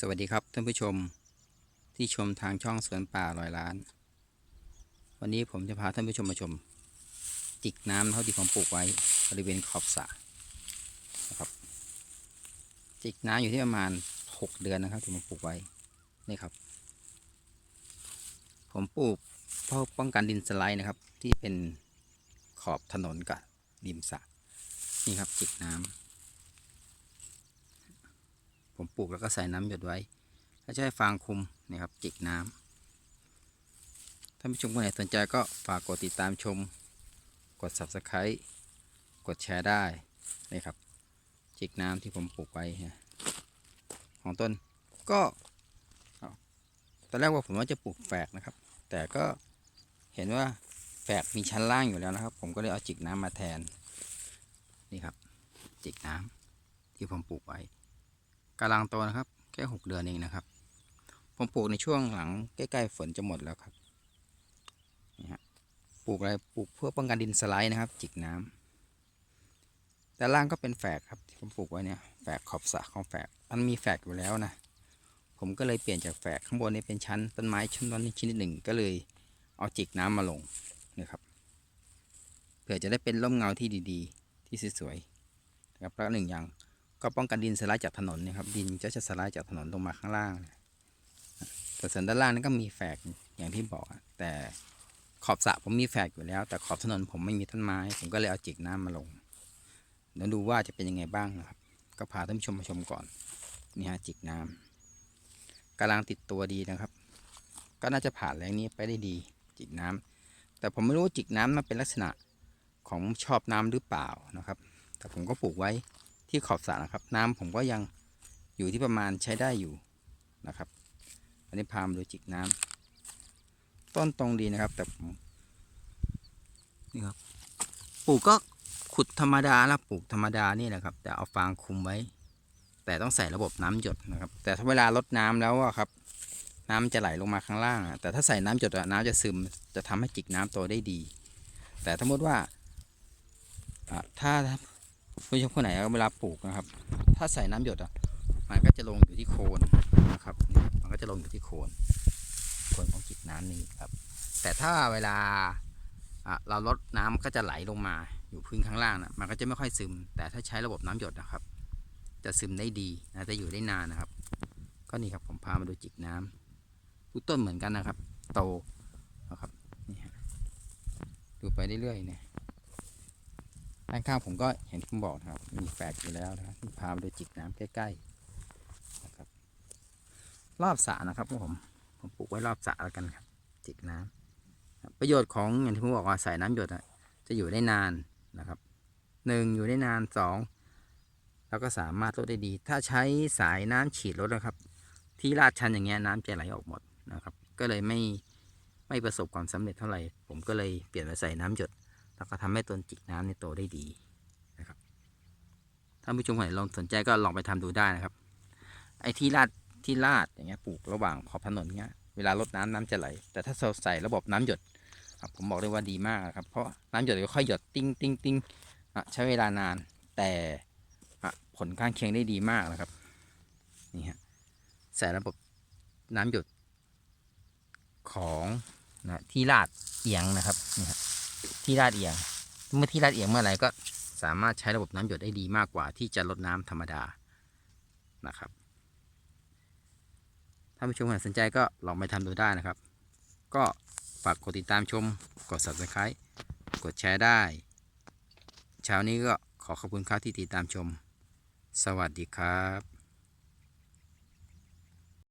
สวัสดีครับท่านผู้ชมที่ชมทางช่องสวนป่าลอยล้าน วันนี้ผมจะพาท่านผู้ชมมาชม จิกน้ำเท่าที่ผมปลูกไว้บริเวณขอบสระนะครับ จิกน้ำอยู่ที่ประมาณ 6 เดือนนะครับที่ผมปลูกไว้นี่ครับ ผมปลูกเพื่อป้องกันดินสไลด์นะครับ ที่เป็นขอบถนนกับริมสระนี่ครับจิกน้ำ ผมปลูกแล้วก็ใส่น้ำหยดไว้ ถ้าใช้ฟางคุมนี่ครับจิกน้ำท่านผู้ชมคนไหนสนใจก็ฝากกดติดตามชม กด subscribe กดแชร์ได้นี่ครับจิกน้ำที่ผมปลูกไว้นะของต้นก็ตอนแรกว่าผมว่าจะปลูกแฝกนะครับ แต่ก็เห็นว่าแฝกมีชั้นล่างอยู่แล้วนะครับ ผมก็เลยเอาจิกน้ำมาแทนนี่ครับจิกน้ำที่ผมปลูกไว้ กำลังโตนะครับ แค่หกเดือนเองนะครับ ผมปลูกในช่วงหลังใกล้ๆฝนจะหมดแล้วครับนี่ฮะปลูกอะไรปลูกเพื่อป้องกันดินสไลด์นะครับ จิกน้ำแต่ล่างก็เป็นแฝกครับที่ผมปลูกไว้เนี่ยแฝกขอบสระของแฝกมันมีแฝกอยู่แล้วนะผมก็เลยเปลี่ยนจากแฝกข้างบนนี้เป็นชั้นต้นไม้ชั้นต้นนี้ชิ้นหนึ่งก็เลยเอาจิกน้ำมาลงนะครับเพื่อจะได้เป็นร่มเงาที่ดีๆ ที่สวยๆนะครับแล้วหนึ่งอย่าง ก็ป้องกันดินสไลด์จากถนนนะครับ ดินจะจะสไลด์จากถนนลงมาข้างล่างแต่ส่วนด้านล่างนั้นก็มีแฝกอย่างที่บอกแต่ขอบสระผมมีแฝกอยู่แล้ว แต่ขอบถนนผมไม่มีต้นไม้ ผมก็เลยเอาจิกน้ำมาลงเดี๋ยวดูว่าจะเป็นยังไงบ้างนะครับ ก็พาท่านผู้ชมมาชมก่อนนี่ฮะจิกน้ำกำลังติดตัวดีนะครับ ก็น่าจะผ่านแรงนี้ไปได้ดีจิกน้ำแต่ผมไม่รู้จิกน้ำมันเป็นลักษณะของชอบน้ำหรือเปล่านะครับ แต่ผมก็ปลูกไว้ ที่ขอบสระนะครับ น้ำผมก็ยังอยู่ที่ประมาณใช้ได้อยู่นะครับอันนี้พามาดูจิกน้ำต้นตรงดีนะครับ แต่ผมนี่ครับปลูกก็ขุดธรรมดาแล้วปลูกธรรมดานี่แหละครับ แต่เอาฟางคุมไว้ แต่ต้องใส่ระบบน้ำหยดนะครับ แต่ถ้าเวลาลดน้ำแล้วอะครับ น้ำจะไหลลงมาข้างล่างอะแต่ถ้าใส่น้ำหยดอะน้ำจะซึมจะทำให้จิกน้ำโตได้ดี แต่สมมติว่าอ่ะถ้าผู้ชมคนไหนเวลาปลูกนะครับ ถ้าใส่น้ำหยดอะมันก็จะลงอยู่ที่โคนนะครับนี่มันก็จะลงอยู่ที่โคนโคนของจิกน้ำนี้ครับ แต่ถ้าเวลาเราลดน้ำก็จะไหลลงมาอยู่พื้นข้างล่างนะมันก็จะไม่ค่อยซึม แต่ถ้าใช้ระบบน้ำหยดนะครับ จะซึมได้ดีนะจะอยู่ได้นานนะครับ ก็นี่ครับผมพามาดูจิกน้ำทุกต้นเหมือนกันนะครับ โตนะครับนี่ฮะดูไปเรื่อยๆเนี่ย ด้านข้างผมก็เห็นที่ผมบอกนะครับ มีแฝกอยู่แล้วนะครับพาไปดูจิกน้ำใกล้ๆนะครับรอบสระนะครับผมผมปลูกไว้รอบสระแล้วกันครับ จิกน้ำครับประโยชน์ของอย่างที่ผมบอกว่าใส่น้ำหยดอะจะอยู่ได้นานนะครับหนึ่งอยู่ได้นานสองแล้วก็สามารถลดได้ดี ถ้าใช้สายน้ำฉีดลดนะครับ ที่ลาดชันอย่างเงี้ยน้ำจะไหลออกหมดนะครับ ก็เลยไม่ไม่ประสบความสำเร็จเท่าไหร่ ผมก็เลยเปลี่ยนมาใส่น้ำหยด แล้วก็ทำให้ต้นจิกน้ำในโตได้ดีนะครับท่านผู้ชมคนไหนลองสนใจก็ลองไปทำดูได้นะครับ ไอ้ที่ลาดที่ลาดอย่างเงี้ยปลูกระหว่างขอบถนนเงี้ยเวลารดน้ำน้ำจะไหล แต่ถ้าเราใส่ระบบน้ำหยดผมบอกเลยว่าดีมากครับเพราะน้ำหยดก็ค่อยหยดติ้งติ้งติ้งอะใช้เวลานานแต่อะผลข้างเคียงได้ดีมากนะครับนี่ฮะใส่ระบบน้ำหยดของนะที่ลาดเอียงนะครับนี่ฮะ ที่ลาดเอียง เมื่อที่ลาดเอียงเมื่อไหร่ก็สามารถใช้ระบบน้ำหยดได้ดีมากกว่าที่จะลดน้ำธรรมดานะครับถ้าผู้ชมสนใจก็ลองไปทำดูได้นะครับ ก็ฝากกดติดตามชม กด subscribe กดแชร์ได้เช้านี้ก็ขอขอบคุณครับที่ติดตามชม สวัสดีครับ